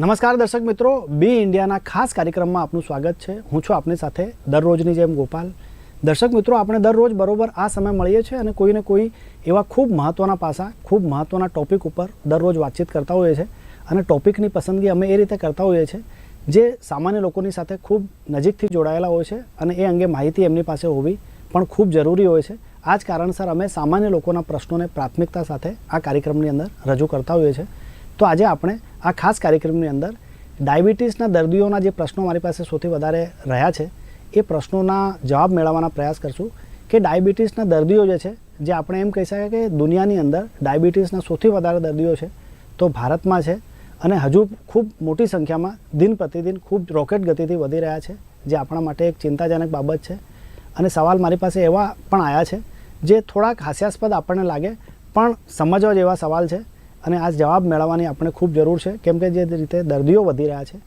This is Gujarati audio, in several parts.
નમસ્કાર દર્શક મિત્રો, બી ઇન્ડિયાના ખાસ કાર્યક્રમમાં આપનું સ્વાગત છે. હું છું આપની સાથે દરરોજની જેમ ગોપાલ. દર્શક મિત્રો, આપણે દરરોજ બરોબર આ સમય મળીએ છીએ અને કોઈને કોઈ એવા ખૂબ મહત્ત્વના પાસા, ખૂબ મહત્ત્વના ટોપિક ઉપર દરરોજ વાતચીત કરતા હોઈએ છીએ અને ટોપિકની પસંદગી અમે એ રીતે કરતા હોઈએ છીએ જે સામાન્ય લોકોની સાથે ખૂબ નજીકથી જોડાયેલા હોય છે અને એ અંગે માહિતી એમની પાસે હોવી પણ ખૂબ જરૂરી હોય છે. આ જ કારણસર અમે સામાન્ય લોકોના પ્રશ્નોને પ્રાથમિકતા સાથે આ કાર્યક્રમની અંદર રજૂ કરતા હોઈએ છીએ. તો આજે આપણે આ ખાસ કાર્યક્રમની અંદર ડાયાબિટીસના દર્દીઓના જે પ્રશ્નો મારી પાસે સૌથી વધારે રહ્યા છે, એ પ્રશ્નોના જવાબ મેળવવાના પ્રયાસ કરશું કે ડાયાબિટીસના દર્દીઓ જે છે, જે આપણે એમ કહી શકાય કે દુનિયાની અંદર ડાયાબિટીસના સૌથી વધારે દર્દીઓ છે, તો ભારતમાં છે અને હજુ ખૂબ મોટી સંખ્યામાં દિન પ્રતિદિન ખૂબ રોકેટ ગતિથી વધી રહ્યા છે, જે આપણા માટે એક ચિંતાજનક બાબત છે. અને સવાલ મારી પાસે એવા પણ આવ્યા છે, જે થોડાક હાસ્યાસ્પદ આપણને લાગે, પણ સમજવા જેવા સવાલ છે અને આ જવાબ મેળવવાની આપણે ખૂબ જરૂર છે. કેમ કે જે રીતે દર્દીઓ વધી રહ્યા છે,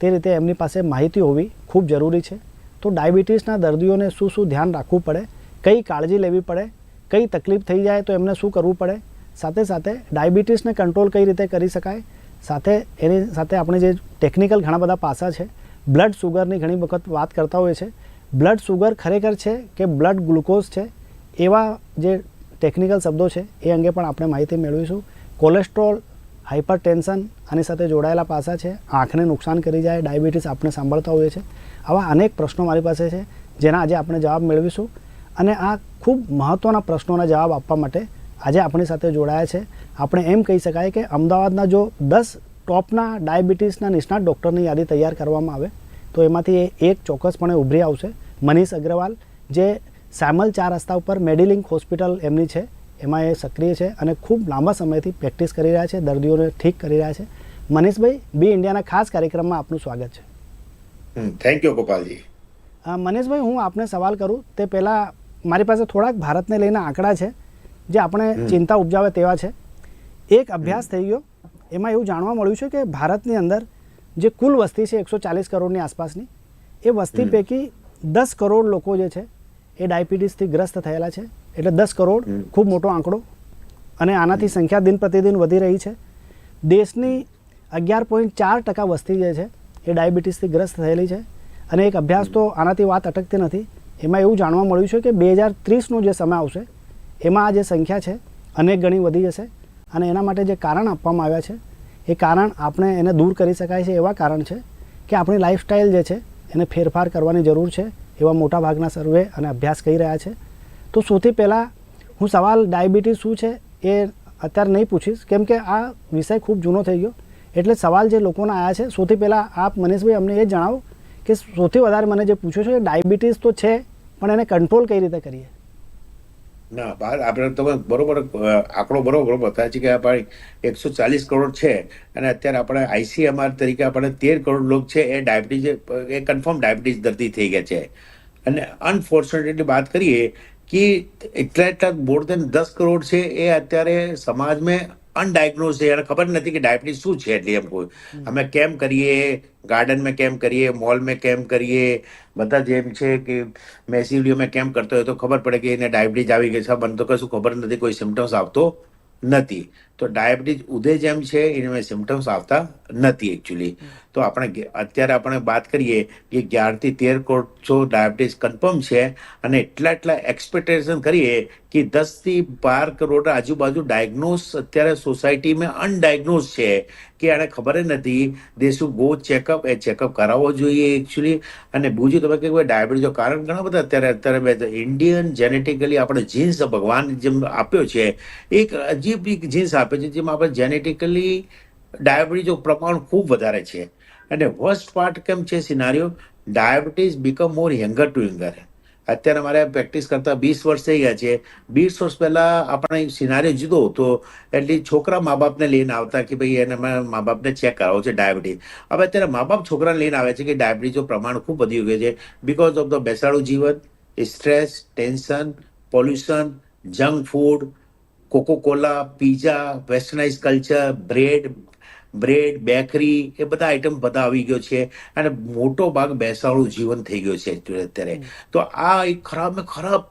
તે રીતે એમની પાસે માહિતી હોવી ખૂબ જરૂરી છે. તો ડાયાબિટીસના દર્દીઓને શું શું ધ્યાન રાખવું પડે, કઈ કાળજી લેવી પડે, કઈ તકલીફ થઈ જાય તો એમને શું કરવું પડે, સાથે સાથે ડાયાબિટીસને કંટ્રોલ કઈ રીતે કરી શકાય, સાથે એની સાથે આપણે જે ટેકનિકલ ઘણા બધા પાસા છે, બ્લડ સુગરની ઘણી વખત વાત કરતા હોઈએ છે બ્લડ સુગર ખરેખર છે કે બ્લડ ગ્લુકોઝ છે, એવા જે ટેકનિકલ શબ્દો છે, એ અંગે પણ આપણે માહિતી મેળવીશું. કોલેસ્ટ્રોલ હાઇપર ટેન્શન આની સાથે જોડાયેલા પાસા છે. આંખને નુકસાન કરી જાય, ડાયાબિટીસ આપણે સાંભળતા હોઈએ છીએ આવા અનેક પ્રશ્નો મારી પાસે છે, જેના આજે આપણે જવાબ મેળવીશું. અને આ ખૂબ મહત્ત્વના પ્રશ્નોના જવાબ આપવા માટે આજે આપણી સાથે જોડાયા છે. આપણે એમ કહી શકાય કે અમદાવાદના જો દસ ટોપના ડાયાબિટીસના નિષ્ણાત ડૉક્ટરની યાદી તૈયાર કરવામાં આવે, તો એમાંથી એ એક ચોક્કસપણે ઉભરી આવશે. મનીષ અગ્રવાલ, જે સામલ ચાર રસ્તા ઉપર મેડિલિંક હોસ્પિટલ એમની છે. એમાં એ સક્રિય છે અને ખૂબ લાંબા સમયથી પ્રેક્ટિસ કરી રહ્યા છે દર્દીઓને ઠીક કરી રહ્યા છે. મનીષભાઈ બી ઇન્ડિયાના ખાસ કાર્યક્રમમાં આપનું સ્વાગત છે. Thank you Gopalji. મનીષભાઈ હું આપને સવાલ કરું તે પહેલાં મારી પાસે થોડાક ભારતને લઈને આંકડા છે જે આપણે ચિંતા ઉપજાવે તેવા છે. એક અભ્યાસ થઈ ગયો એમાં એવું જાણવા મળ્યું છે કે ભારતની અંદર જે કુલ વસ્તી છે એકસો ચાલીસ કરોડની આસપાસની એ વસ્તી પૈકી દસ કરોડ લોકો જે છે એ ડાયાબિટીસથી ગ્રસ્ત થયેલા છે. એટલે દસ કરોડ ખૂબ મોટો આંકડો. અને આનાથી સંખ્યા દિન પ્રતિદિન વધી રહી છે. દેશની અગિયાર પોઈન્ટ ચાર ટકા વસ્તી જે છે એ ડાયાબિટીસથી ગ્રસ્ત થયેલી છે. અને એક અભ્યાસ તો આનાથી વાત અટકતી નથી. એમાં એવું જાણવા મળ્યું છે કે બે હજાર ત્રીસનો જે સમય આવશે એમાં આ જે સંખ્યા છે અનેક ગણી વધી જશે. અને એના માટે જે કારણ આપવામાં આવ્યા છે એ કારણ આપણે એને દૂર કરી શકાય છે એવા કારણ છે કે આપણી લાઈફસ્ટાઈલ જે છે એને ફેરફાર કરવાની જરૂર છે એવા મોટા ભાગના સર્વે અને અભ્યાસ કહી રહ્યા છે. તો સૌથી પહેલાં હું સવાલ ડાયાબિટીસ શું છે એ અત્યારે નહીં પૂછીશ. કેમ કે આ વિષય ખૂબ જૂનો થઈ ગયો. એટલે સવાલ જે લોકોના આવ્યા છે, સૌથી પહેલાં આપ મનીષભાઈ અમને એ જણાવો કે સૌથી વધારે મને જે પૂછ્યું છે ડાયાબિટીસ તો છે, પણ એને કંટ્રોલ કઈ રીતે કરીએ? ના આપણે તમે બરોબર આંકડો બરોબર બતાવે છે કે આ ભાઈ એકસો ચાલીસ કરોડ છે અને અત્યારે આપણે આઈસીએમઆર તરીકે આપણે તેર કરોડ લોક છે એ ડાયાબિટીસ, એ કન્ફર્મ ડાયાબિટીસ દર્દી થઈ ગયા છે. અને અનફોર્ચ્યુનેટલી વાત કરીએ કે એટલા એટલા મોર દેન દસ કરોડ છે એ અત્યારે સમાજમાં અનડાયગ્નોઝ છે એને ખબર નથી કે ડાયાબિટીસ શું છે એટલે એમ કોઈ અમે કેમ કરીએ ગાર્ડનમાં કેમ કરીએ મોલમાં કેમ કરીએ બધા જેમ છે કે મેસિવલીઓમાં કેમ કરતો હોય તો ખબર પડે કે એને ડાયાબિટીસ આવી ગઈ છે મને તો કશું ખબર નથી કોઈ સિમ્ટમ્સ આવતો નથી તો ડાયાબિટીસ ઉદય જેમ છે એને સિમ્ટમ્સ આવતા નથી એકચ્યુઅલી તો આપણે અત્યારે આપણે વાત કરીએ કે અગિયારથી તેર કરોડ જો ડાયાબિટીસ કન્ફર્મ છે અને એટલા એટલા એક્સપેક્ટેશન કરીએ કે દસથી બાર કરોડ આજુબાજુ ડાયગ્નોઝ અત્યારે સોસાયટીમાં અનડાયગ્નોઝ છે કે એને ખબર જ નથી. દે શું ગો ચેકઅપ એ ચેકઅપ કરાવવો જોઈએ એકચ્યુઅલી અને બીજું તમે કે ડાયાબિટીસ કારણ ઘણા બધા અત્યારે અત્યારે ઇન્ડિયન જેનેટિકલી આપણે જીન્સ ભગવાન જેમ આપ્યો છે એક અજીબ એક જીન્સ આપ્યો છે જેમાં આપણે જેનેટિકલી ડાયાબિટીઝનું પ્રમાણ ખૂબ વધારે છે. અને વર્સ્ટ પાર્ટ કેમ છે scenario diabetes become more younger to younger અત્યારે મારે પ્રેક્ટિસ કરતા વીસ વર્ષ થઈ ગયા છે. વીસ વર્ષ પહેલા આપણે સિનારીઓ જુદો હતો. એટલે છોકરા મા બાપને લઈને આવતા કે ભાઈ એને મા બાપને ચેક કરાવો છે ડાયાબિટીસ હવે અત્યારે મા બાપ છોકરાને લઈને આવે છે કે ડાયાબિટીસનું પ્રમાણ ખૂબ વધી ગયું છે. બિકોઝ ઓફ ધ બેસાડું જીવન stress tension pollution junk food coca cola pizza westernize culture bread bread bakery એ બધા આઈટમ બધા આવી ગયો છે અને મોટો ભાગ બેસાડું જીવન થઈ ગયું છે અત્યારે. તો આ એક ખરાબ ખરાબ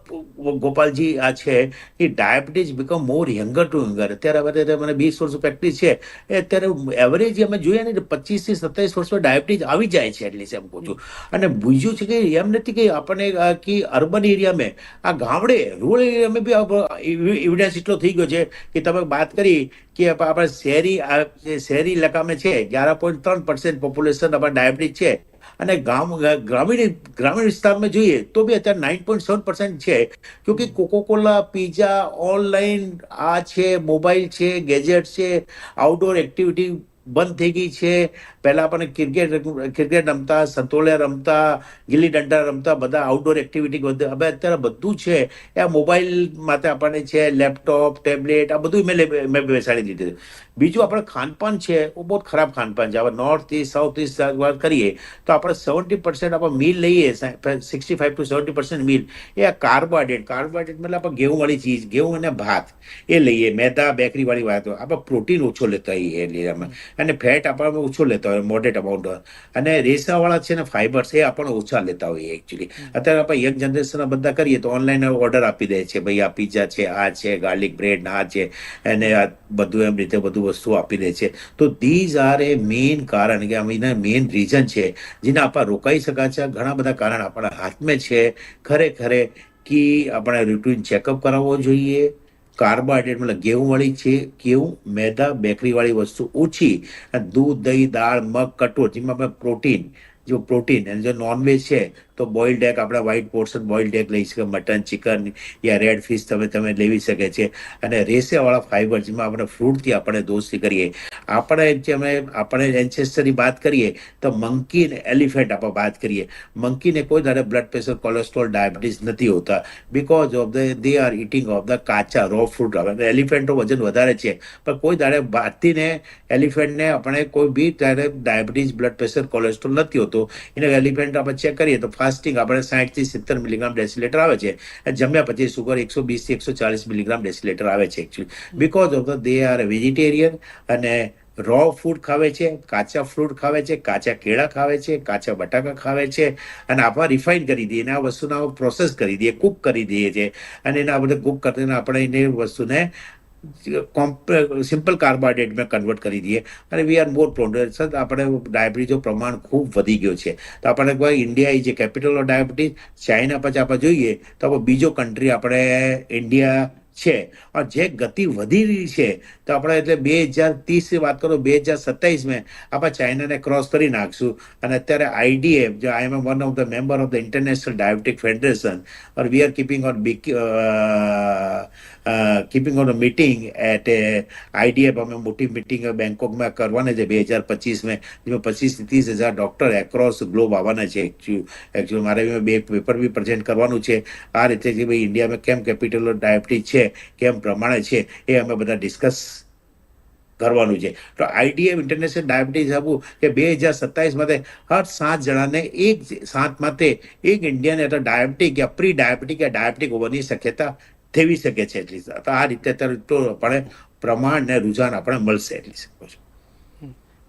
ગોપાલજી આ છે એ diabetes become more younger to younger અત્યારે હવે મને વીસ વર્ષ પ્રેક્ટિસ છે. એ અત્યારે એવરેજ અમે જોઈએ ને પચીસથી સત્તાવીસ વર્ષમાં ડાયાબિટીસ આવી જાય છે એટલીસ્ટ એમ કહું છું. અને બીજું છે કે એમ નથી કે આપણને કે અર્બન એરિયામાં આ ગામડે રૂરલ એરિયામાં બી એવિડન્સ એટલો થઈ ગયો છે કે તમે વાત કરી કે આપણે શહેરી આ જે શહેરી લકામે છે ગ્યારહ પોઈન્ટ ત્રણ પર્સન્ટ પોપ્યુલેશન આપણે ડાયાબિટીક છે. અને ગામ ગ્રામીણ ગ્રામીણ વિસ્તારમાં જોઈએ તો બી અત્યારે નાઇન પોઈન્ટ સેવન પર્સન્ટ છે. ક્યોંકિ કોકોકોલા પીઝા ઓનલાઈન આ છે મોબાઈલ છે ગેજેટ છે આઉટડોર એક્ટિવિટી બંધ થઈ ગઈ છે. પહેલા આપણને ક્રિકેટ ક્રિકેટ રમતા, સંતોલિયા રમતા, ગિલ્લી દંડા રમતા, બધા આઉટડોર એક્ટિવિટી બધું હવે અત્યારે બધું છે, એ આ મોબાઈલ માટે આપણને છે લેપટોપ ટેબ્લેટ આ બધું મેં મેં બેસાડી દીધું બીજું આપણે ખાનપાન છે એ બહુ ખરાબ ખાનપાન છે. હવે નોર્થ ઇસ્ટ સાઉથ ઇસ્ટ વાત કરીએ, તો આપણે સેવન્ટી પર્સન્ટ આપણે મીલ લઈએ sixty five to seventy percent meal A carbohydrate carbohydrate મતલબ આપણે ઘઉં ચીજ, ઘઉં અને ભાત એ લઈએ. મેદા, બેકરીવાળી વાત. આપણે પ્રોટીન ઓછો લેતા હોઈએ અને ફેટ આપણે ઓછો લેતા હોય. મોડરેટ અમાઉન્ટ અને રેસાવાળા છે ને ફાઈબર્સ એ આપણે ઓછા લેતા હોઈએ એકચ્યુઅલી અત્યારે આપણે યંગ જનરેશન બધા કરીએ તો ઓનલાઈન ઓર્ડર આપી દે છે ભાઈ આ પીઝા છે આ છે ગાર્લિક બ્રેડ આ છે. અને આ બધું એમ રીતે બધું વસ્તુ આપી દે છે. તો ધીઝ આર એ મેઇન કારણ કે એના મેઇન રીઝન છે જેને આપણે રોકાઈ શકાય છે. ઘણા બધા કારણ આપણા હાથમાં છે. ખરેખરે કે આપણે રૂટીન ચેકઅપ કરાવવો જોઈએ. કાર્બોહાઈડ્રેટ મતલબ ઘેવું છે ઘેવું મેદા બેકરીવાળી વસ્તુ ઓછી દૂધ, દહીં, દાળ, મગ, કઠોળ, જેમાં પ્રોટીન, જો પ્રોટીન અને જો નોનવેજ છે તો બોઇલ્ડ એગ આપણે વ્હાઇટ પોર્શન બોઇલ્ડ એગ લઈ શકે મટન ચિકન યા રેડ ફિશ તમે તમે લેવી શકે છે. અને રેસેવાળા ફાઈબર જેમાં આપણે ફ્રૂટથી આપણે દોસ્તી કરીએ. આપણે જે અમે, આપણે એન્સેસ્ટરની વાત કરીએ, તો મંકી અને એલિફન્ટ આપણે વાત કરીએ. મંકીને કોઈ દાડે બ્લડ પ્રેશર કોલેસ્ટ્રોલ ડાયાબિટીસ નથી હોતા. Because of the they are eating of the કાચા રો ફ્રૂટ આવે એલિફેન્ટનો વજન વધારે છે. પણ કોઈ દાડે ભારતીને એલિફન્ટને આપણે કોઈ બી ત્યારે ડાયાબિટીસ બ્લડ પ્રેશર કોલેસ્ટ્રોલ નથી હોતો. એને એલિફન્ટ આપણે ચેક કરીએ તો ફાસ્ટિંગ આપણે સાઠથી સિત્તેર મિલીગ્રામ ડેસિલેટર આવે છે. જમ્યા પછી સુગર એકસો વીસથી એકસો ચાલીસ મિલીગ્રામ ડેસિલેટર આવે છે actually because of the they are vegetarian અને રો ફૂડ ખાવે છે કાચા ફ્રૂટ ખાવે છે કાચા કેળા ખાવે છે કાચા બટાકા ખાવે છે. અને આપણે રિફાઇન કરી દઈએ અને આ વસ્તુના પ્રોસેસ કરી દઈએ કુક કરી દઈએ છીએ અને એના આપણે કુક કરીને આપણે એને વસ્તુને સિમ્પલ કાર્બોહાઈડ્રેટમાં કન્વર્ટ કરી દઈએ અને વી આર મોર પ્રોડક્ટ આપણે ડાયાબિટીસનું પ્રમાણ ખૂબ વધી ગયું છે. તો આપણે કોઈ India is a capital of diabetes China પછી આપણે જોઈએ, તો આપણે બીજો કન્ટ્રી આપણે ઇન્ડિયા છે. જે ગતિ વધી રહી છે, તો આપણે એટલે બે હજાર ત્રીસની વાત કરો, બે હજાર સત્તાવીસમાં આપણે ચાઇનાને ક્રોસ કરી નાખશું. અને અત્યારે આઈડીએફ જે I am one of the member of the international diabetic federation or we are keeping on big keeping on a meeting at a IDF અમે મોટી મિટિંગ બેંકોકમાં કરવાની છે, બે હજાર પચીસમાં, જેમાં પચીસથી ત્રીસ હજાર ડૉક્ટર એક્રોસ ગ્લોબ આવવાના છે એકચ્યુઅલી મારે બે પેપર બી પ્રેઝન્ટ કરવાનું છે. આ રીતે કે ભાઈ ઇન્ડિયામાં કેમ કેપિટલ ડાયાબિટીસ છે, કેમ પ્રમાણે છે, એ અમે બધા ડિસ્કસ કરવાનું છે. તો આઈડીએફ ઇન્ટરનેશનલ ડાયાબિટીસ હબુ કે બે હજાર સત્તાવીસ માટે હર સાત જણાને એક સાત માટે એક ઇન્ડિયન એટલે ડાયાબિટીક યા પ્રી ડાયાબિટીક યા ડાયાબિટીક હોવાની શક્યતા થવી શકે છે એટલી તો આ રીતે તો આપણે પ્રમાણ ને રુઝાન આપણે મળશે એટલી શકો છો.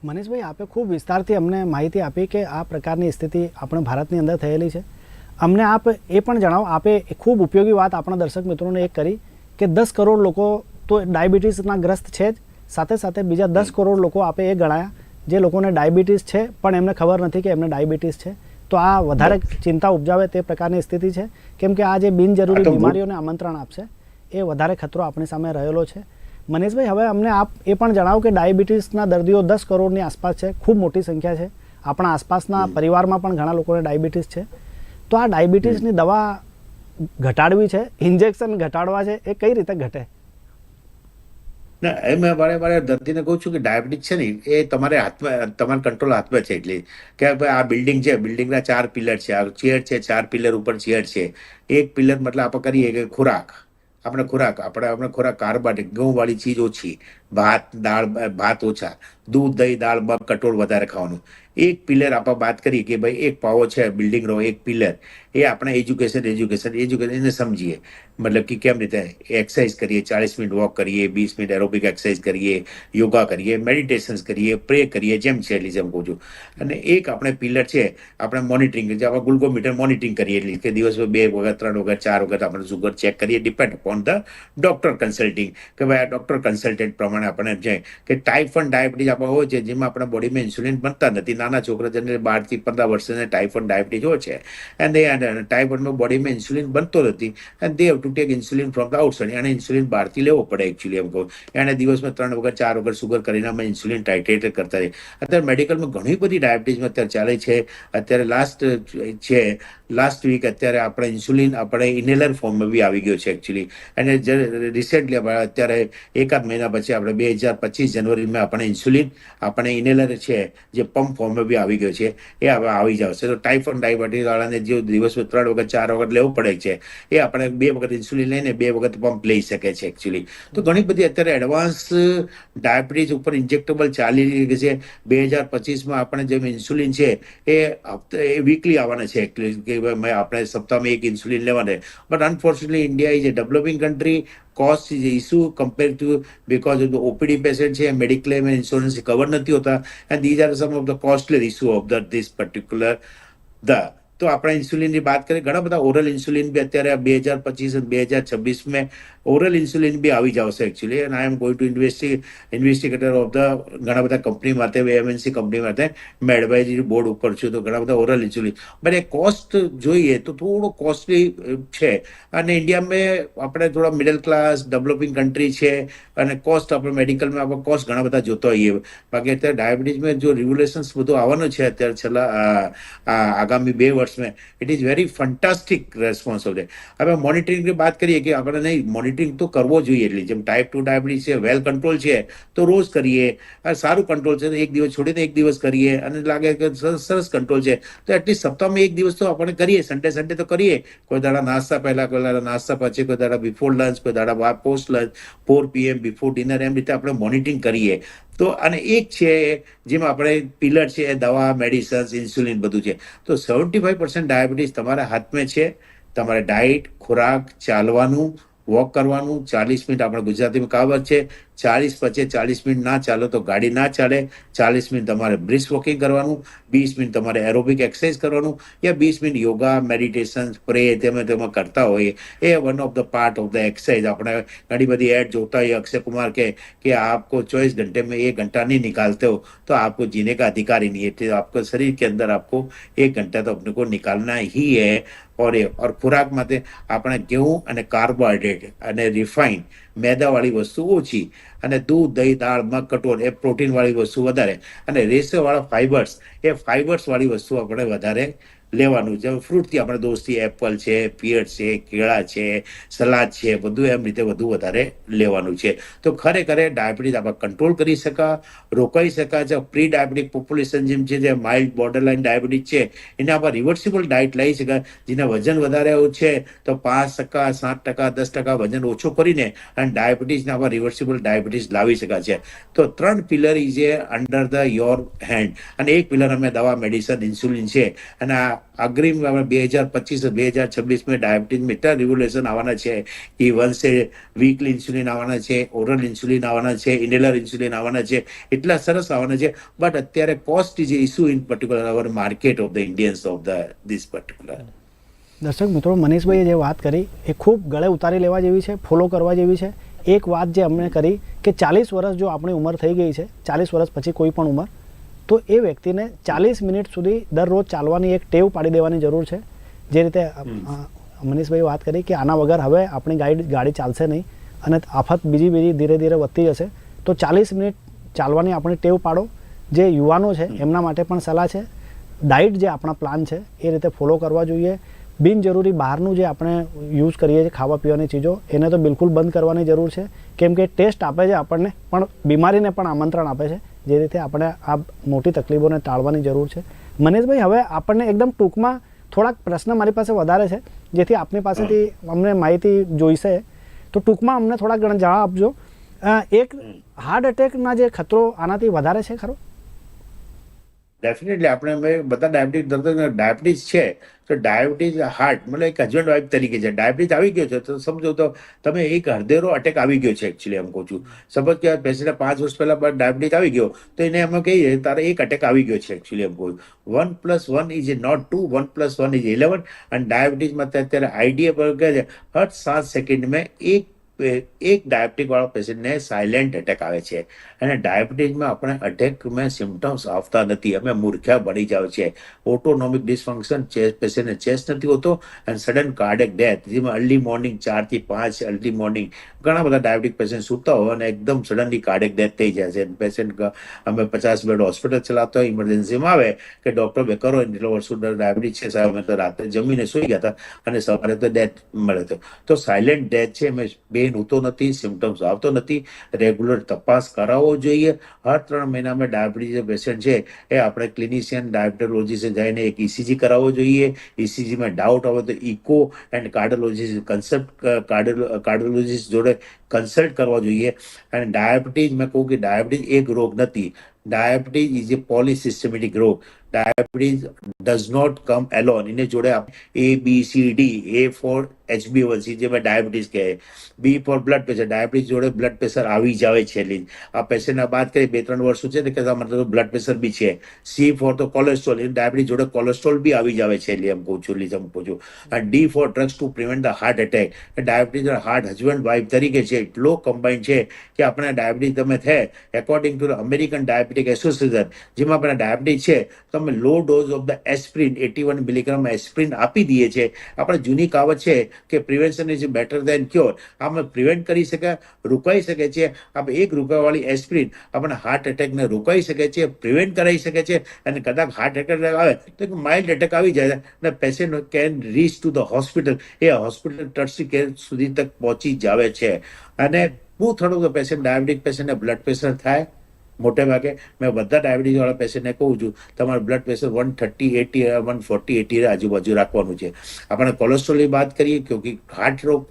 મનીષભાઈ આપે ખૂબ વિસ્તારથી અમને માહિતી આપી કે આ પ્રકારની સ્થિતિ આપણા ભારતની અંદર થયેલી છે. અમને આપ એ પણ જણાવો આપે એ ખૂબ ઉપયોગી વાત આપણા દર્શક મિત્રોને એક કરી કે દસ કરોડ લોકો તો ડાયાબિટીસના ગ્રસ્ત છે જ સાથે સાથે બીજા દસ કરોડ લોકો આપે એ ગણાયા જે લોકોને ડાયાબિટીસ છે પણ એમને ખબર નથી કે એમને ડાયાબિટીસ છે. તો આ વધારે ચિંતા ઉપજાવે તે પ્રકારની સ્થિતિ છે. કેમ કે આ જે બિનજરૂરી બીમારીઓને આમંત્રણ આપશે એ વધારે ખતરો આપણી સામે રહેલો છે. મનીષભાઈ હવે અમને આપ એ પણ જણાવો કે ડાયાબિટીસના દર્દીઓ દસ કરોડની આસપાસ છે ખૂબ મોટી સંખ્યા છે. આપણા આસપાસના પરિવારમાં પણ ઘણા લોકોને ડાયાબિટીસ છે. તો આ ડાયાબિટીસની દવા ઘટાડવી છે ઇન્જેક્શન ઘટાડવા છે એ કઈ રીતે ઘટે? ના, એ મેં મારે વારે દર્દીને કહું છું કે ડાયાબિટીસ છે ને, એ તમારે હાથમાં તમારા કંટ્રોલ હાથમાં છે એટલે. કે ભાઈ, આ બિલ્ડિંગ છે બિલ્ડિંગના ચાર પિલર છે, આ ચેર છે, ચાર પિલર ઉપર ચેર છે. એક પિલર મતલબ આપણે કરીએ કે ખોરાક. આપણે ખોરાક, આપણે આપણે ખોરાક કાર્બોહાઈડ્રેટ ઘઉં વાળી ચીજ ઓછી. ભાત, દાળ ભાત ઓછા. દૂધ, દહીં, દાળ મગ કઠોળ વધારે ખાવાનું. એક પિલર આપણે વાત કરીએ કે ભાઈ એક પાવો છે બિલ્ડિંગનો એક પિલર એ આપણે એજ્યુકેશન એજ્યુકેશન એજ્યુકેશન એને સમજીએ. મતલબ કે કેમ રીતે એક્સરસાઇઝ કરીએ ચાલીસ મિનિટ વોક કરીએ, વીસ મિનિટ એરોબિક એક્સરસાઇઝ કરીએ યોગા કરીએ મેડિટેશન્સ કરીએ પ્રે કરીએ, જેમ છે એટલે જેમ કહું છું. અને એક આપણે પિલર છે, આપણે મોનિટરિંગ જે આપણે ગ્લુકોમીટર મોનિટરિંગ કરીએ એટલે કે દિવસમાં બે વખત, ત્રણ વખત, ચાર વખત આપણે સુગર ચેક કરીએ depend upon the doctor consulting કે ભાઈ આ ડોક્ટર કન્સલ્ટન્ટ પ્રમાણે આપણે એમ છે કે ટાઈપ વન ડાયાબિટીસ આપણે હોય છે, જેમાં આપણા બોડીમાં ઇન્સ્યુલિન બનતા નથી. નાના છોકરા જેને બારથી પંદર વર્ષને ટાઈપ વન ડાયાબિટીસ હોય છે. એન્ડ દે ટાઈપ વનમાં બોડીમાં ઇન્સ્યુલિન બનતો નથી. And they have to take insulin from the outside એને ઇન્સ્યુલિન બહારથી લેવો પડે એકચ્યુઅલી એમ કહું. એને દિવસમાં ત્રણ વખત, ચાર વખત સુગર કરીને અમે ઇન્સ્યુલિન ટાઇટ્રેટ કરતા રહીએ. અત્યારે મેડિકલમાં ઘણી બધી ડાયાબિટીસમાં અત્યારે ચાલે છે. અત્યારે લાસ્ટ છે લાસ્ટ વીક અત્યારે આપણે ઇન્સ્યુલિન આપણે ઇનેલર ફોર્મમાં બી આવી ગયો છે એકચ્યુઅલી અને રિસેન્ટલી અત્યારે એકાદ મહિના પછી આપણે બે હજાર પચીસ જનવરીમાં આપણે ઇન્સ્યુલિન, આપણે ઇનેલર છે, જે પંપ ફોર્મમાં બી આવી ગયો છે, એ હવે આવી જશે. તો ટાઈપ વન ડાયાબિટીસ વાળાને જે દિવસમાં ત્રણ વખત, ચાર વખત લેવું પડે છે, એ આપણે બે વખત ઇન્સ્યુલિન લઈને બે વખત પંપ લઈ શકે છે એકચ્યુઅલી તો ઘણી બધી અત્યારે એડવાન્સ ડાયાબિટીસ ઉપર ઇન્જેક્ટેબલ ચાલી રહી છે. બે હજાર પચીસમાં આપણે જેમ ઇન્સ્યુલિન છે, એ હપ્તે, એ વીકલી આવવાના છે એકચ્યુઅલી કે આપણે સપ્તાહમાં એક ઇન્સ્યુલિન લેવાના but unfortunately India is a developing country cost is issue compare to because of the OPD patient છે મેડિક્લેમ એન્ડ ઇન્સ્યોરન્સ કવર નથી હોતા and these are some of the costly issue of the this particular the તો આપણે ઇન્સ્યુલિનની વાત કરીએ ઘણા બધા ઓરલ ઇન્સ્યુલિન બી અત્યારે બે હજાર પચીસ બે હજાર છવ્વીસમાં ઓરલ ઇન્સ્યુલિન બી આવી જશે એકચ્યુઅલી અને I am going to ઇન્વેસ્ટી investigator of the ઘણા બધા કંપની માટે એમએનસી કંપની માટે મેં એડવાઇઝરી બોર્ડ ઉપર છું તો ઘણા બધા oral insulin. But A cost જોઈએ તો થોડો કોસ્ટલી છે. અને ઇન્ડિયામાં આપણે થોડા મિડલ ક્લાસ ડેવલપિંગ કન્ટ્રી છે અને કોસ્ટ આપણે મેડિકલમાં આપણે કોસ્ટ ઘણા બધા જોતા હોઈએ. બાકી અત્યારે ડાયાબિટીસમાં જો રિવ્યુલેશન્સ બધું આવવાનું છે અત્યારે છેલ્લા આ, બે આગામી વર્ષમાં it is very fantastic response છે હવે મોનિટરિંગની વાત કરીએ કે આપણે નહીં મોનિટરિંગ તો કરવો જોઈએ એટલે. જેમ ટાઈપ ટુ ડાયાબિટીસ છે વેલ કંટ્રોલ છે, તો રોજ કરીએ. સારું કંટ્રોલ છે એક દિવસ છોડીને એક દિવસ કરીએ. અને લાગે કે સરસ કંટ્રોલ છે. તો એટલીસ્ટ સપ્તાહમાં એક દિવસ તો આપણે કરીએ. સન્ડે સન્ડે તો કરીએ. કોઈ દાડા નાસ્તા પહેલા, કોઈ દાડા નાસ્તા પછી, કોઈ દાડા બિફોર લંચ કોઈ દાડા post lunch four PM before dinner એમ રીતે આપણે મોનિટરિંગ કરીએ. તો, અને એક છે જેમાં આપણે પિલર છે, દવા મેડિસન્સ ઇન્સ્યુલિન બધું છે. તો સેવન્ટી ફાઈવ પર્સન્ટ ડાયાબિટીસ તમારા હાથમાં છે. તમારે ડાયટ ખોરાક ચાલવાનું वॉक करवानू, चालीस मिनट अपने गुजराती में कहावत है चालीस पचे चालीस मिनट ना चालो तो गाड़ी ना चाले, चालीस मिनट तेरे ब्रिस्क वॉकिंग करवानू, बीस मिनट तेरे एरोबिक एक्सरसाइज करवानू, या बीस मिनट योगा मेडिटेशन प्रे तेमें करता हो one of the part of the exercise अपने घनी बड़ी एड जो है अक्षय कुमार के, कि आपको चौबीस घंटे में एक घंटा नहीं निकालते हो तो आपको जीने का अधिकार ही नहीं है। तो आपको शरीर के अंदर आपको एक घंटा तो अपने को निकालना ही है। और ઓર ખોરાક માટે આપણે ઘઉં અને કાર્બોહાઈડ્રેટ અને રિફાઇન મેદાવાળી વસ્તુ ઓછી અને દૂધ, દહીં, દાળ, મગ, કઠોળ એ પ્રોટીનવાળી વસ્તુ વધારે અને રેસેવાળા ફાઇબર્સ એ ફાઇબર્સવાળી વસ્તુ આપણે વધારે લેવાનું છે. ફ્રૂટથી આપણે દોસ્તી એપલ છે પિયર છે, કેળા છે, સલાદ છે, બધું એમ રીતે વધુ વધારે લેવાનું છે. તો ખરેખર ડાયાબિટીસ આપણે કંટ્રોલ કરી શકા રોકાઈ શકા છે. પ્રી ડાયાબિટીક પોપ્યુલેશન જેમ છે, જે માઇલ્ડ બોર્ડરલાઇન ડાયાબિટીસ છે, એને આપણે રિવર્સિબલ ડાયટ લઈ શકાય, જેના વજન વધારે છે, તો પાંચ ટકા, સાત ટકા, દસ ટકા વજન ઓછો કરીને અને ડાયાબિટીસને આપણે રિવર્સિબલ ડાયાબિટીસ લાવી શકાય છે. તો ત્રણ pillar is a under the your hand અને એક પિલર અમે દવા મેડિસન ઇન્સ્યુલિન છે. અને આ અગ્રિમ બે હજાર પચીસ બે હજાર છવ્વીસમાં ડાયાબિટીસ મીટર રિવોલ્યુશન આવવાના છે. એ વનસે વીકલી ઇન્સ્યુલિન આવવાના છે ઓરલ ઇન્સ્યુલિન આવવાના છે ઇન્હેલર ઇન્સ્યુલિન આવવાના છે, એટલા સરસ આવવાના છે. બટ અત્યારે cost is issue in particular our market of the Indians of the this particular દર્શક મિત્રો, મનીષભાઈએ જે વાત કરી, એ ખૂબ ગળે ઉતારી લેવા જેવી છે ફોલો કરવા જેવી છે. એક વાત જે અમને કરી કે ચાલીસ વર્ષ જો આપણી ઉંમર થઈ ગઈ છે, ચાલીસ વર્ષ પછી કોઈ પણ ઉંમર તો એ વ્યક્તિને ચાલીસ મિનિટ સુધી દરરોજ ચાલવાની એક ટેવ પાડી દેવાની જરૂર છે. જે રીતે અ, વાત કરી કે આના વગર હવે આપણી ગાડી ગાડી ચાલશે નહીં અને આફત બીજી બીજી ધીરે ધીરે વધતી જશે. તો ચાલીસ મિનિટ ચાલવાની આપણે ટેવ પાડો. જે યુવાનો છે એમના માટે પણ સલાહ છે. ડાયટ જે આપણા પ્લાન છે એ રીતે ફોલો કરવા જોઈએ. બિનજરૂરી બહારનું જે આપણે યુઝ કરીએ છીએ ખાવા પીવાની ચીજો એને તો બિલકુલ બંધ કરવાની જરૂર છે. કેમ કે ટેસ્ટ આપે છે આપણને પણ બીમારીને પણ આમંત્રણ આપે છે જે રીતે આપણે આ મોટી તકલીફોને ટાળવાની જરૂર છે. મનીષભાઈ હવે આપણને એકદમ ટૂંકમાં થોડાક પ્રશ્ન મારી પાસે વધારે છે જેથી આપની પાસેથી અમને માહિતી જોઈશે. તો ટૂંકમાં અમને થોડાક ઘણા જવાબ આપજો. એક હાર્ટ એટેકના જે ખતરો આનાથી વધારે છે ખરો? ડેફિનેટલી આપણે અમે બધા ડાયાબિટીસ દર્દીઓને ડાયાબિટીસ છે, તો ડાયાબિટીસ હાર્ટ મતલબ એક હસબન્ડ વાઇફ તરીકે છે. ડાયાબિટીસ આવી ગયો છે, તો સમજો તો તમે એક હૃદયરો અટેક આવી ગયો છે એકચ્યુઅલી એમ કહું છું. સપોઝ કે પેશન્ટને પાંચ વર્ષ પહેલા ડાયાબિટીસ આવી ગયો, તો એને અમે કહીએ, તારે એક અટેક આવી ગયો છે એકચ્યુઅલી એમ કહું one plus one is not two one plus one is eleven અને ડાયાબિટીસમાં અત્યારે આઈડિયા પર કહે છે હર સાત સેકન્ડ મેં એક એક ડાયાબિટીક વાળા પેશન્ટને સાયલેન્ટ એટેક આવે છે. અને ડાયાબિટીસમાં આપણે અટેકમાં સિમ્ટમ્સ આવતા નથી. અમે મૂર્ખ્યા બની જાવ છે ઓટોનોમિક ડિસફંક્શન ચેસ્ટ પેશન્ટને ચેસ્ટ નથી હોતો અને સડન કાર્ડિક ડેથ જેમાં અર્લી મોર્નિંગ ચારથી પાંચ અર્લી મોર્નિંગ ઘણા બધા ડાયાબિટીક પેશન્ટ સૂતા હોય અને એકદમ સડનલી કાર્ડિક ડેથ થઈ જાય છે. પેશન્ટ અમે પચાસ બેડ હોસ્પિટલ ચલાવતા હોય ઇમરજન્સીમાં આવે કે ડૉક્ટર બે કરો એટલો વર્ષો ડાયાબિટીસ છે સાહેબ. અમે તો રાત્રે જમીને સુઈ ગયા હતા અને સવારે તો ડેથ મળે તો. સાયલેન્ટ ડેથ છે, અમે બેન હોતો નથી સિમ્ટમ્સ આવતો નથી. રેગ્યુલર તપાસ કરાવવો જોઈએ. હર ત્રણ મહિનામાં ડાયાબિટીસ પેશન્ટ છે, એ આપણે ક્લિનિશિયન ડાયાબિટોલોજીસ્ટ જઈને એક ઇસીજી કરાવવો જોઈએ. ઇસીજીમાં ડાઉટ આવે તો echo and cardiologist consult cardiologist જોડે કન્સલ્ટ કરવા જોઈએ. અને ડાયાબિટીસ મેં કહું કે ડાયાબિટીસ એક રોગ નથી. ડાયાબિટીસ ઇઝ એ પોલિસિસ્ટમેટિક રોગ diabetes does not come alone એને જોડે A B C D A for HBOC જેમાં ડાયાબિટીસ કહે B for blood pressure diabetes જોડે બ્લડ પ્રેશર આવી જ આવે છે આ પેશન્ટના બાદ કરીએ બે ત્રણ વર્ષો છે ને કે મતલબ બ્લડ પ્રેશર બી છે સી ફોર તો કોલેસ્ટ્રોલ એ ડાયાબિટીસ જોડે કોલેસ્ટ્રોલ બી આવી જ આવે છે એટલે એમ કહું છું લીધ એમ કહું છું અને D for drugs to prevent the heart attack diabetes heart husband wife તરીકે છે એટલો કમ્બાઇન છે કે આપણે ડાયાબિટીસ તમે થાય according to American diabetic association જેમાં આપણે ડાયાબિટીક છે, તો અમે low dose of the aspirin eighty one milligram aspirin આપી દઈએ છીએ. આપણે જૂની કાવત છે કે prevention is better than cure અમે પ્રિવેન્ટ કરી શકે રોકાઈ શકે છે આપણે એક રૂપિયાવાળી એસ્પ્રિન આપણે હાર્ટ એટેકને રોકાઈ શકે છે પ્રિવેન્ટ કરાવી શકે છે. અને કદાચ હાર્ટ એટેક આવે, તો એક માઇલ્ડ એટેક આવી જાય અને patient can reach to the hospital A hospital tertiary care સુધી તક પહોંચી જાવે છે. અને બહુ થોડું પેશન્ટ ડાયાબિટીક પેશન્ટને બ્લડ પ્રેશર થાય. મોટે ભાગે મેં બધા ડાયાબિટીસવાળા પેશન્ટને કહું છું, તમારું blood pressure one thirty eighty one forty eighty આજુબાજુ રાખવાનું છે. આપણે કોલેસ્ટ્રોલની વાત કરીએ કે હાર્ટ રોગ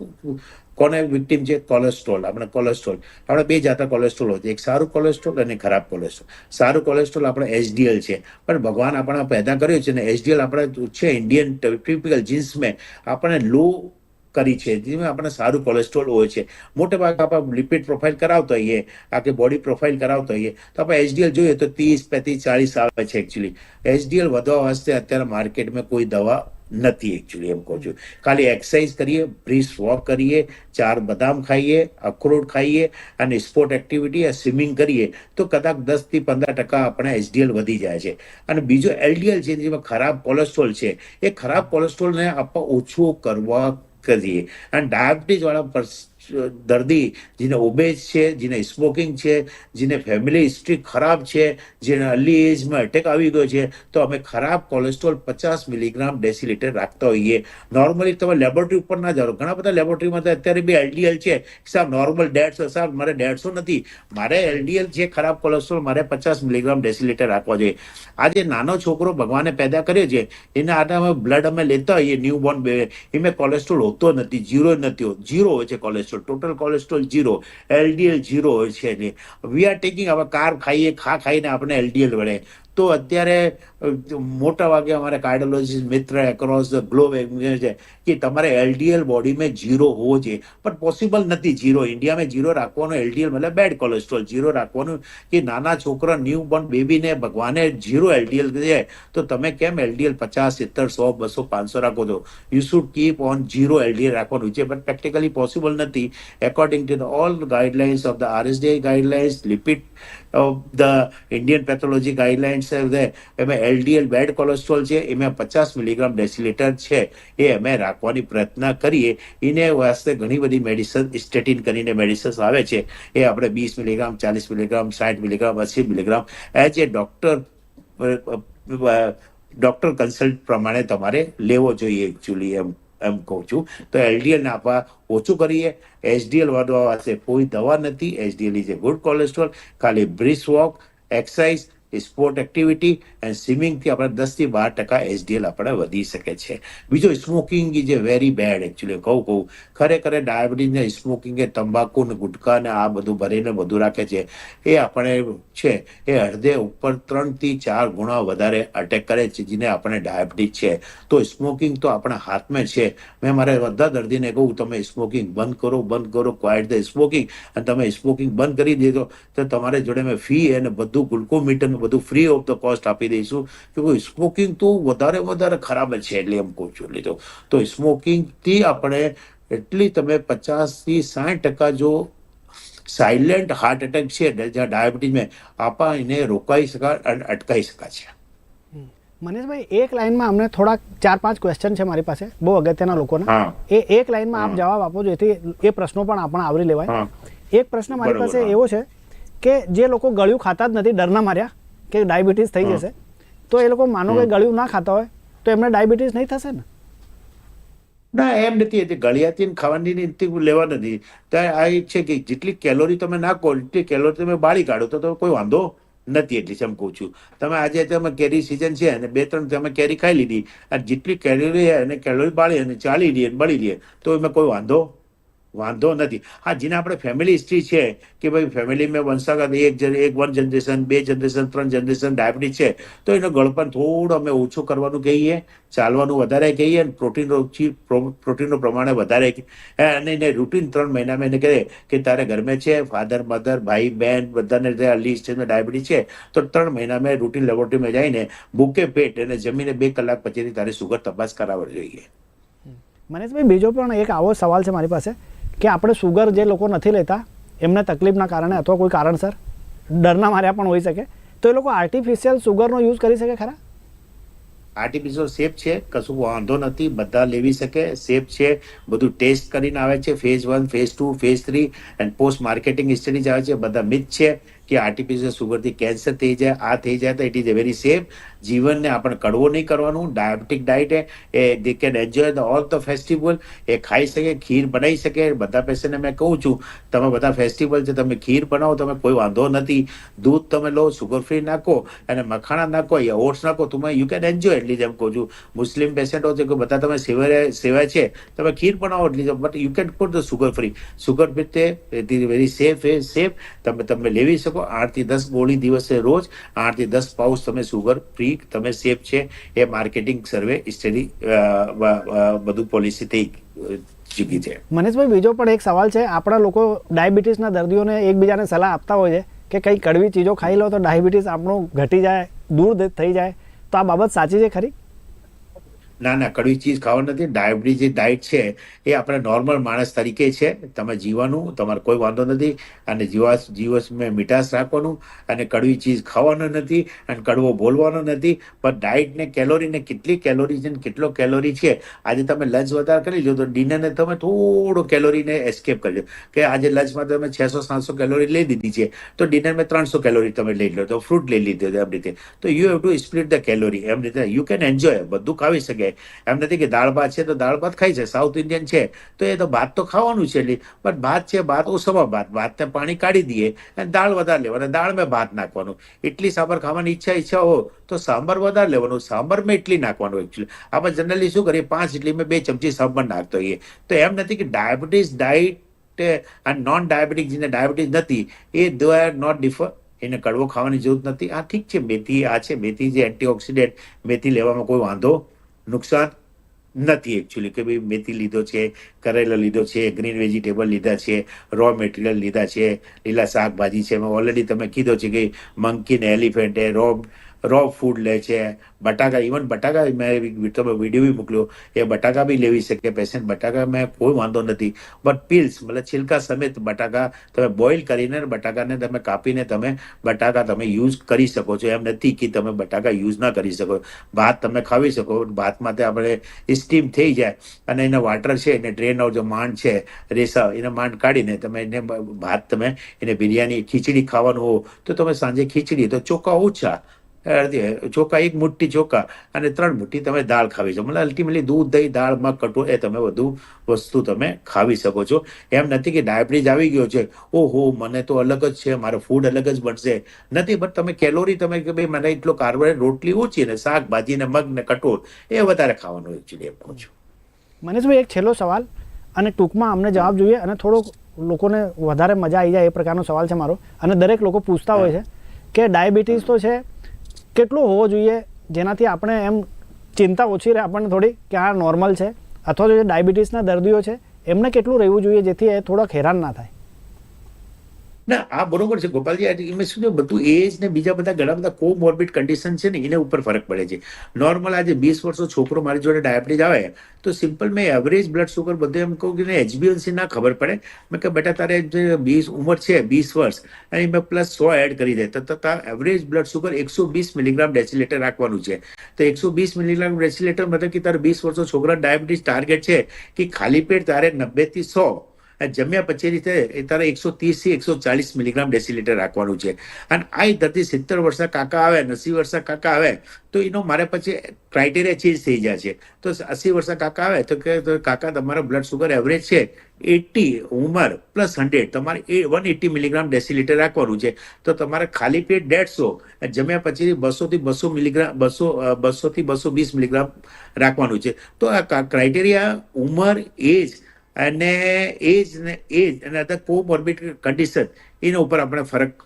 કોને વિક્ટિમ છે? કોલેસ્ટ્રોલ આપણે કોલેસ્ટ્રોલ આપણે બે જાતના કોલેસ્ટ્રોલ હોય છે, એક સારું કોલેસ્ટ્રોલ અને ખરાબ કોલેસ્ટ્રોલ સારું કોલેસ્ટ્રોલ આપણે એચડીએલ છે. પણ ભગવાન આપણે પેદા કર્યું છે ને એચડીએલ આપણે છે ઇન્ડિયન ટિપિકલ જીન્સમાં આપણે લો કરી છે, જેમાં આપણે સારું કોલેસ્ટ્રોલ હોય છે. મોટે ભાગે આપણે લિપિડ પ્રોફાઇલ કરાવતા હોઈએ, આ કે બોડી પ્રોફાઇલ કરાવતા હોઈએ, તો આપણે એચડીએલ જોઈએ તો ત્રીસ, પેંત્રીસ ચાલીસ આવે છે એકચ્યુઅલી એચડીએલ વધવા વાસ્તે અત્યારે માર્કેટમાં કોઈ દવા નથી એકચ્યુઅલી એમ કહું છું. ખાલી એક્સરસાઇઝ કરીએ બ્રીસ વોક કરીએ, ચાર બદામ ખાઈએ, અખરોટ ખાઈએ અને સ્પોર્ટ એક્ટિવિટી સ્વિમિંગ કરીએ, તો કદાચ દસથી પંદર ટકા આપણે એચડીએલ વધી જાય છે. અને બીજો એલડીએલ છે, જેમાં ખરાબ કોલેસ્ટ્રોલ છે, એ ખરાબ કોલેસ્ટ્રોલને આપણે ઓછું કરવા કરીએ. અને ડાયાબિટીસ વાળા પર્સ- દર્દી, જેને ઓબેજ છે, જેને સ્મોકિંગ છે, જેને ફેમિલી હિસ્ટ્રી ખરાબ છે, જેને અર્લી એજમાં એટેક આવી ગયો છે, તો અમે ખરાબ કોલેસ્ટ્રોલ પચાસ મિલીગ્રામ ડેસીલીટર રાખતા હોઈએ. નોર્મલી તમે લેબોરેટરી ઉપર ના જાઓ. ઘણા બધા લેબોરેટરીમાં અત્યારે બી એલડીએલ છે. સાહેબ નોર્મલ દેડસો સાહેબ, મારે દેડસો નથી. મારે એલડીએલ છે, ખરાબ કોલેસ્ટ્રોલ મારે પચાસ મિલીગ્રામ ડેસીલીટર રાખવા જોઈએ. આજે નાનો છોકરો ભગવાને પેદા કર્યો છે. એના આધારે અમે બ્લડ અમે લેતા હોઈએ ન્યૂ બોર્ન એમાં કોલેસ્ટ્રોલ હોતો નથી જીરો નથી જીરો હોય છે cholesterol total cholesterol zero LDL zero હોય છે ને વી આર ટેકિંગ હવે કાર ખાઈએ, ખા ખાઈને આપણે એલડીએલ વળે. તો અત્યારે મોટા ભાગે અમારે કાર્ડિયોલોજીસ્ટ મિત્ર એક્રોસ ધ ગ્લોબ એમ છે કે તમારે એલડીએલ બોડીમાં જીરો હોવો જોઈએ. પણ પોસિબલ નથી જીરો ઇન્ડિયામાં જીરો રાખવાનો એલડીએલ મતલબ બેડ કોલેસ્ટ્રોલ જીરો રાખવાનું કે નાના છોકરા ન્યૂ બોર્ન બેબીને ભગવાને જીરો એલડીએલ છે. તો તમે કેમ એલડીએલ પચાસ, સિત્તેર, સો, બસો, પાંચસો રાખો છો? You should keep on zero LDL રાખવાનું છે. બટ પ્રેક્ટિકલી પોસિબલ નથી. According to all guidelines of the RSDI guidelines lipid of the Indian pathology guidelines એમાં એલડીએલ બેડ કોલેસ્ટ્રોલ છે, એમાં પચાસ મિલીગ્રામ ડેસીલીટર છે, એ અમે રાખવાની પ્રયત્ન કરીએ. એને વાસ્તે ઘણી બધી મેડિસિન સ્ટેટિન કરીને મેડિસિન્સ આવે છે. એ આપણે વીસ મિલીગ્રામ ચાલીસ મિલીગ્રામ સાઠ milligram અસી milligram as a doctor doctor consult પ્રમાણે તમારે લેવો જોઈએ એકચ્યુઅલી એમ. એમ કહું છું. તો એલડીએલ આપવા ઓછું કરીએ. એચડીએલ વધવા પાસે કોઈ દવા નથી. HDL is a good cholesterol ખાલી brisk walk exercise sport activity and સ્વિમિંગથી આપણે દસથી બાર ટકા એચડીએલ આપણે વધી શકે છે. બીજો smoking is a very bad actually કહું કહું. ખરેખર ડાયાબિટીસને સ્મોકિંગ એ તંબાકુ ને ગુટખા ને આ બધું ભરીને બધું રાખે છે. એ આપણે છે, એ હૃદય ઉપર ત્રણથી ચાર ગુણા વધારે અટેક કરે છે જેને આપણે ડાયાબિટીસ છે. તો સ્મોકિંગ તો આપણા હાથમાં છે. મેં મારે બધા દર્દીને કહું, તમે સ્મોકિંગ બંધ કરો બંધ કરો ક્વાઇટ ધ સ્મોકિંગ અને તમે સ્મોકિંગ બંધ કરી દીધો, તો તમારે જોડે મેં ફી અને બધું ગ્લુકોમીટર ને બધું ફ્રી ઓફ ધ કોસ્ટ આપી દઈશું. કે સ્મોકિંગ તો વધારે વધારે ખરાબ છે એટલે એમ કહું છું. લીધો તો સ્મોકિંગથી આપણે એટલી તમે પચાસથી સાઠ ટકા જો સાયલેન્ટ હાર્ટ એટેક છે જ્યાં ડાયાબિટીસમાં આપા એને રોકાઈ શકાય અને અટકાઈ શકાય છે. મનીષભાઈ એક લાઈનમાં અમને થોડાક ચાર પાંચ ક્વેશ્ચન છે મારી પાસે બહુ અગત્યના લોકોના. એ એક લાઈનમાં આપ જવાબ આપો જેથી એ પ્રશ્નો પણ આપણે આવરી લેવાય. એક પ્રશ્ન મારી પાસે એવો છે કે જે લોકો ગળ્યું ખાતા જ નથી ડરના માર્યા. કે ડાયાબિટીસ થઈ જશે તો એ લોકો માનો કે ગળ્યું ના ખાતા હોય તો એમને ડાયાબિટીસ નહીં થશે ને? ના એમ નથી એટલે ગળિયાતી ને ખાવાની લેવા નથી. ત્યાં આ છે કે જેટલી કેલોરી તમે નાખો એટલી કેલોરી તમે બાળી કાઢો તો કોઈ વાંધો નથી એટલી એમ કહું છું. તમે આજે તમે કેરી સિઝન છે અને બે ત્રણ તમે કેરી ખાઈ લીધી. અને જેટલી કેલોરી અને કેલોરી બાળી અને ચાલી લઈએ બળી લઈએ તો એમાં કોઈ વાંધો વાંધો નથી. હા, જેને આપણે ફેમિલી હિસ્ટ્રી છે, કે ભાઈ ફેમિલીમાં વંશાગત એક એક વન જનરેશન બે જનરેશન ત્રણ જનરેશન ડાયાબિટીસ છે, તો એનો ગળપણ થોડું અમે ઓછું કરવાનું કહીએ, ચાલવાનું વધારે કહીએ અને પ્રોટીન પ્રોટીનનું પ્રમાણે વધારે. અને એને રૂટીન ત્રણ મહિનામાં એને કહે કે તારે ઘરમાં છે ફાધર મધર ભાઈ બહેન બધાને લિસ્ટ છે ડાયાબિટીસ છે, તો ત્રણ મહિનામાં રૂટીન લેબોરેટરીમાં જઈને ભૂકે પેટ અને જમીને બે કલાક પછીથી તારે સુગર તપાસ કરાવવી જોઈએ. મનીષભાઈ, બીજો પણ એક આવો સવાલ છે મારી પાસે. કે આપણે સુગર જે લોકો નથી લેતા, એમને તકલીફના કારણે અથવા કોઈ કારણસર ડરના માર્યા પણ હોઈ શકે. તો એ લોકો આર્ટિફિશિયલ સુગરનો યુઝ કરી શકે ખરા? આર્ટિફિશિયલ સેફ છે, કશું વાંધો નથી, બધા લેવી શકે. સેફ છે, બધું ટેસ્ટ કરીને આવે છે phase one phase two phase three and post marketing studies આવે છે. બધા મિથ છે કે આર્ટિફિશિયલ સુગરથી કેન્સર થઈ જાય, આ થઈ જાય તો ઇટ ઇઝ વેરી સેફ જીવનને આપણે કડવો નહીં કરવાનું. Diabetic diet A they can enjoy the all the festival એ ખાઈ શકે, ખીર બનાવી શકે. બધા પેશન્ટને મેં કહું છું, તમે બધા ફેસ્ટિવલ છે, તમે ખીર બનાવો, તમે કોઈ વાંધો નથી. દૂધ તમે લો સુગર ફ્રી નાખો અને મખાણા નાખો, યા ઓટ્સ નાખો, તમે યુ કેન એન્જોય એટલી જેમ કહું છું. મુસ્લિમ પેશન્ટો છે કે બધા તમે સેવાય સેવાય છે, તમે ખીર બનાવો એટલી but you can put the sugar free sugar free તે વેરી સેફ એ સેફ તમે તમે લેવી શકો. આઠથી દસ ગોળી દિવસે રોજ, આઠથી દસ પાઉચ તમે સુગર ફ્રી તમે સેફ છે એ માર્કેટિંગ સર્વે સ્ટડી બધું પોલિસી થઈ અ, ચૂકી છે. મનીષભાઈ બીજો પણ એક સવાલ છે. આપણા લોકો ડાયાબિટીસના દર્દીઓને એકબીજાને સલાહ આપતા હોય છે કે કંઈ કડવી ચીજો ખાઈ લો તો ડાયાબિટીસ આપણું ઘટી જાય દૂર થઈ જાય. તો આ બાબત સાચી છે ખરી? ના ના, કડવી ચીજ ખાવાની નથી. ડાયાબિટીસ જે ડાયટ છે, એ આપણે નોર્મલ માણસ તરીકે છે. તમે જીવવાનું, તમારે કોઈ વાંધો નથી. અને જીવાસ જીવસમાં મીઠાશ રાખવાનું અને કડવી ચીજ ખાવાનો નથી અને કડવો બોલવાનો નથી. પણ ડાયટને કેલોરીને કેટલી કેલોરી છે ને કેટલો કેલોરી છે, આજે તમે લંચ વધારે કરી લો તો ડિનરને તમે થોડો કેલોરીને એસ્કેપ કરજો કે આજે લંચમાં તમે છસો, સાતસો કેલોરી લઈ દીધી છે, તો ડિનરમાં ત્રણસો કેલોરી તમે લઈ લો તો ફ્રૂટ લઈ લીધો એમ રીતે. તો you have to split the calorie એમ રીતે. યુ કેન એન્જોય બધું ખાવી શકે. એમ નથી કે દાળ ભાત છે તો દાળ ભાત ખાઈ છે સાઉથ ઇન્ડિયન છે તો એ તો ભાત તો ખાવાનું છે એટલે, પણ ભાત છે, ભાત ઓછામાં ભાત, ભાતને પાણી કાઢી દઈએ અને દાળ વધારે લેવાનું દાળમાં ભાત નાખવાનું. એટલી સાંભર ખાવાની ઈચ્છા ઈચ્છા હો, તો સાંભર વધારે લેવાનું, સાંભર મેં ઇટલી નાખવાનું એકચ્યુઅલી આપણે જનરલી શું કરીએ, પાંચ ઇડલીમાં બે ચમચી સાંભર નાખતો હોઈએ. તો એમ નથી કે ડાયાબિટીસ ડાયટ અને નોન ડાયાબિટીક જેને ડાયાબિટીસ નથી, એ દો આર નોટ ડિફર એને કડવો ખાવાની જરૂર નથી. આ ઠીક છે, મેથી, આ છે, મેથી જે એન્ટીઓક્સિડન્ટ મેથી લેવામાં કોઈ વાંધો નુકસાન નથી એકચ્યુઅલી કે ભાઈ મેથી લીધો છે, કરેલો લીધો છે ગ્રીન વેજીટેબલ લીધા છે રો મટીરિયલ લીધા છે, લીલા શાકભાજી છે. એમાં ઓલરેડી તમે કીધો છે કે મંકી ને એલિફન્ટ એ રો રો ફૂડ લે છે, બટાકા ઇવન બટાકા મેં તમે વીડિયો બી મોકલ્યો, એ બટાકા બી લેવી શકે પેશન્ટ બટાકા મેં કોઈ વાંધો નથી. બટ પીલ્સ મતલબ છિલકા સમેત બટાકા, તમે બોઇલ કરીને બટાકાને તમે કાપીને તમે બટાકા તમે યુઝ કરી શકો છો. એમ નથી કે તમે બટાકા યુઝ ના કરી શકો. ભાત તમે ખાવી શકો ભાતમાં તે આપણે સ્ટીમ થઈ જાય. અને એના વાટર છે, એને ડ્રેન આઉટ જો માંડ છે, રેસા, એના માંડ કાઢીને તમે એને ભાત તમે, એને બિરયાની, ખીચડી ખાવાનું હો, તો તમે સાંજે ખીચડી, તો ચોખા ઓછા. ચોખા એક મુઠ્ઠી ચોખા અને ત્રણ મુઠ્ઠી તમે દાળ ખાવી છો. મતલબ અલ્ટિમેટલી દૂધ દહીં દાળમાં કઠોળ એ તમે બધું વસ્તુ તમે ખાવી શકો છો. એમ નથી કે ડાયાબિટીસ આવી ગયો છે. ઓહો મને તો અલગ જ છે. મારો ફૂડ અલગ જ બનશે. નથી બટ તમે કેલોરી તમે કે ભાઈ મને એટલો કાર્બોહાઈડ્રેટ રોટલી ઓછી ને શાકભાજી ને મગ ને કઠોળ એ વધારે ખાવાનું એકચ્યુઅલી એમ કહું છું. મનીષભાઈ એક છેલ્લો સવાલ અને ટૂંકમાં અમને જવાબ જોઈએ અને થોડોક લોકોને વધારે મજા આવી જાય એ પ્રકારનો સવાલ છે મારો. અને દરેક લોકો પૂછતા હોય છે કે ડાયાબિટીસ તો છે કેટલું હોવો જોઈએ જેનાથી આપણે એમ ચિંતા ઓછી રહે, આપણને થોડી કે આ નોર્મલ છે, અથવા જે ડાયાબિટીસના દર્દીઓ છે, એમને કેટલું રહેવું જોઈએ જેથી એ થોડોક હેરાન ના થાય. ના, આ બરોબર છે. ગોપાલજી મેં શું બધું એજ ને બીજા બધા ઘણા બધા કોમોર્બિડ કન્ડિશન છે ને, એના ઉપર ફરક પડે છે. નોર્મલ આજે વીસ વર્ષનો છોકરો મારી જોડે ડાયાબિટીસ આવે, તો સિમ્પલ મેં એવરેજ બ્લડ સુગર બધું એમ કહું કે એચબીએનસી ના ખબર પડે. મેં કે બેટા, તારે જે વીસ, ઉંમર છે, વીસ વર્ષ, અને મેં પ્લસ સો એડ કરી દે. તો તાર એવરેજ બ્લડ સુગર એકસો વીસ મિલીગ્રામ ડેસિલેટર રાખવાનું છે. તો એકસો વીસ મિલીગ્રામ ડેસિલેટર મતલબ કે તારે વીસ વર્ષનો છોકરા ડાયાબિટીસ ટાર્ગેટ છે, કે ખાલી પેટ તારે નબ્બે થી સો જમ્યા પછી રીતે એ તારે એકસો ત્રીસથી એકસો ચાલીસ મિલીગ્રામ ડેસિલીટર રાખવાનું છે. અને આ દર્દી સિત્તેર વર્ષના કાકા આવે, એસી વર્ષના કાકા આવે, તો એનો મારે પછી ક્રાઇટેરિયા ચેન્જ થઈ જાય છે. તો અસી વર્ષના કાકા આવે, તો કે કાકા, તમારો બ્લડ સુગર એવરેજ છે એટી ઉંમર પ્લસ હંડ્રેડ તમારે એ વન એટી મિલીગ્રામ ડેસિલીટર રાખવાનું છે. તો તમારે ખાલી પેટ દેડસો જમ્યા પછી બસોથી બસો મિલીગ્રામ, બસો બસોથી બસો વીસ મિલીગ્રામ રાખવાનું છે. તો આ ક્રાઇટેરિયા ઉંમર એજ અને એજ ને, એજ, અને અધર કોમોર્બિડ કન્ડિશન એના ઉપર આપણે ફરક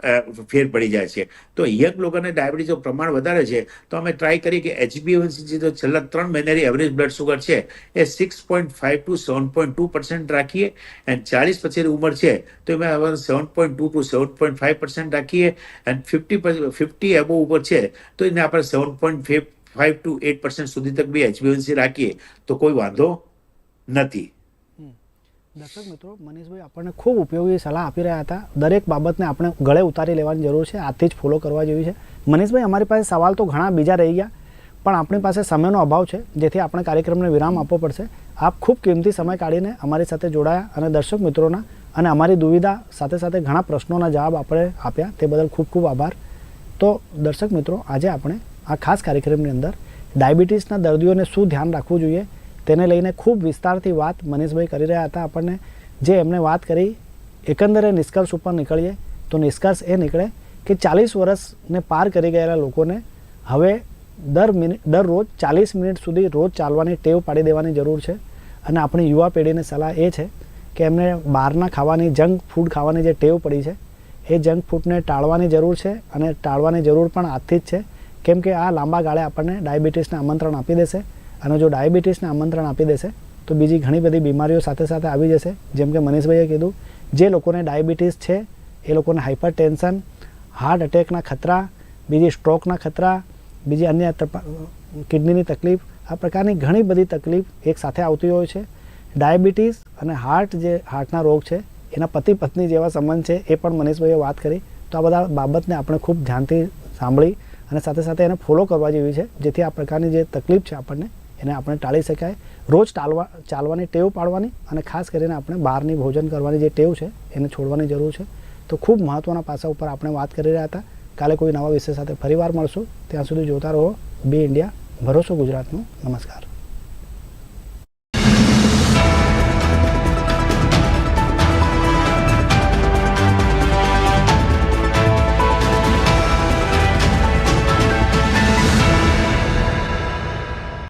ફેર પડી જાય છે. તો યંગ લોકોને ડાયાબિટીસનું પ્રમાણ વધારે છે, તો અમે ટ્રાય કરીએ કે એચબીએવન્સી જે છેલ્લા ત્રણ મહિનાની એવરેજ બ્લડ સુગર છે, એ six point five to seven point two percent રાખીએ એન્ડ ચાલીસ પછીની ઉંમર છે, તો એમાં seven point two to seven point five percent રાખીએ એન્ડ ફિફ્ટી ફિફ્ટી એબો ઉપર છે, તો એને આપણે seven point five to eight percent સુધી તક બી એચબીએવન્સી રાખીએ, તો કોઈ વાંધો નથી. દર્શક મિત્રો, મનીષભાઈ, આપણને ખૂબ ઉપયોગી સલાહ આપી રહ્યા હતા. દરેક બાબતને આપણે ગળે ઉતારી લેવાની જરૂર છે. આથી જ ફોલો કરવા જેવી છે. મનીષભાઈ, અમારી પાસે સવાલ તો ઘણા બીજા રહી ગયા, પણ આપણી પાસે સમયનો અભાવ છે, જેથી આપણે કાર્યક્રમને વિરામ આપવો પડશે. આપ ખૂબ કિંમતી સમય કાઢીને અમારી સાથે જોડાયા અને દર્શક મિત્રોના અને અમારી દુવિધા સાથે સાથે ઘણા પ્રશ્નોના જવાબ આપણે આપ્યા. તે બદલ ખૂબ ખૂબ આભાર. તો દર્શક મિત્રો, આજે આપણે આ ખાસ કાર્યક્રમની અંદર ડાયાબિટીસના દર્દીઓને શું ધ્યાન રાખવું જોઈએ તેને લઈને ખૂબ વિસ્તારથી વાત મનીષભાઈ કરી રહ્યા હતા. આપણને જે એમણે વાત કરી, એકંદરે નિષ્કર્ષ ઉપર નીકળીએ, તો નિષ્કર્ષ એ નીકળે કે ચાલીસ વર્ષને પાર કરી ગયેલા લોકોને હવે દર મિનિટ દરરોજ ચાલીસ મિનિટ સુધી રોજ ચાલવાની ટેવ પાડી દેવાની જરૂર છે. અને આપણી યુવા પેઢીને સલાહ એ છે કે એમને બહારના ખાવાની, જંક ફૂડ ખાવાની જે ટેવ પડી છે, એ જંક ફૂડને ટાળવાની જરૂર છે અને ટાળવાની જરૂર પણ આજથી જ છે. કેમ કે આ લાંબા ગાળે આપણને ડાયાબિટીસને આમંત્રણ આપી દેશે. અને જો ડાયાબિટીસને આમંત્રણ આપી દેશે, તો બીજી ઘણી બધી બીમારીઓ સાથે સાથે આવી જશે. જેમ કે મનીષભાઈએ કીધું, જે લોકોને ડાયાબિટીસ છે, એ લોકોને હાઇપર ટેન્શન હાર્ટ એટેકના ખતરા, બીજી સ્ટ્રોકના ખતરા, બીજી અન્ય કિડનીની તકલીફ, આ પ્રકારની ઘણી બધી તકલીફ એક સાથે આવતી હોય છે. ડાયાબિટીસ અને હાર્ટ જે, હાર્ટના રોગ છે, એના પતિ પત્ની જેવા સંબંધ છે, એ પણ મનીષભાઈએ વાત કરી. તો આ બધા બાબતને આપણે ખૂબ ધ્યાનથી સાંભળી અને સાથે સાથે એને ફોલો કરવા જેવી છે, જેથી આ પ્રકારની જે તકલીફ છે આપણને એને આપણે ટાળી શકાય. રોજ ટાળવા, ચાલવાની ટેવ પાડવાની અને ખાસ કરીને આપણે બહારની ભોજન કરવાની જે ટેવ છે, એને છોડવાની જરૂર છે. તો ખૂબ મહત્ત્વના પાસા ઉપર આપણે વાત કરી રહ્યા હતા. કાલે કોઈ નવા વિષય સાથે ફરીવાર મળશું. ત્યાં સુધી જોતા રહો. બી ઇન્ડિયા, ભરોસો ગુજરાતનું. નમસ્કાર.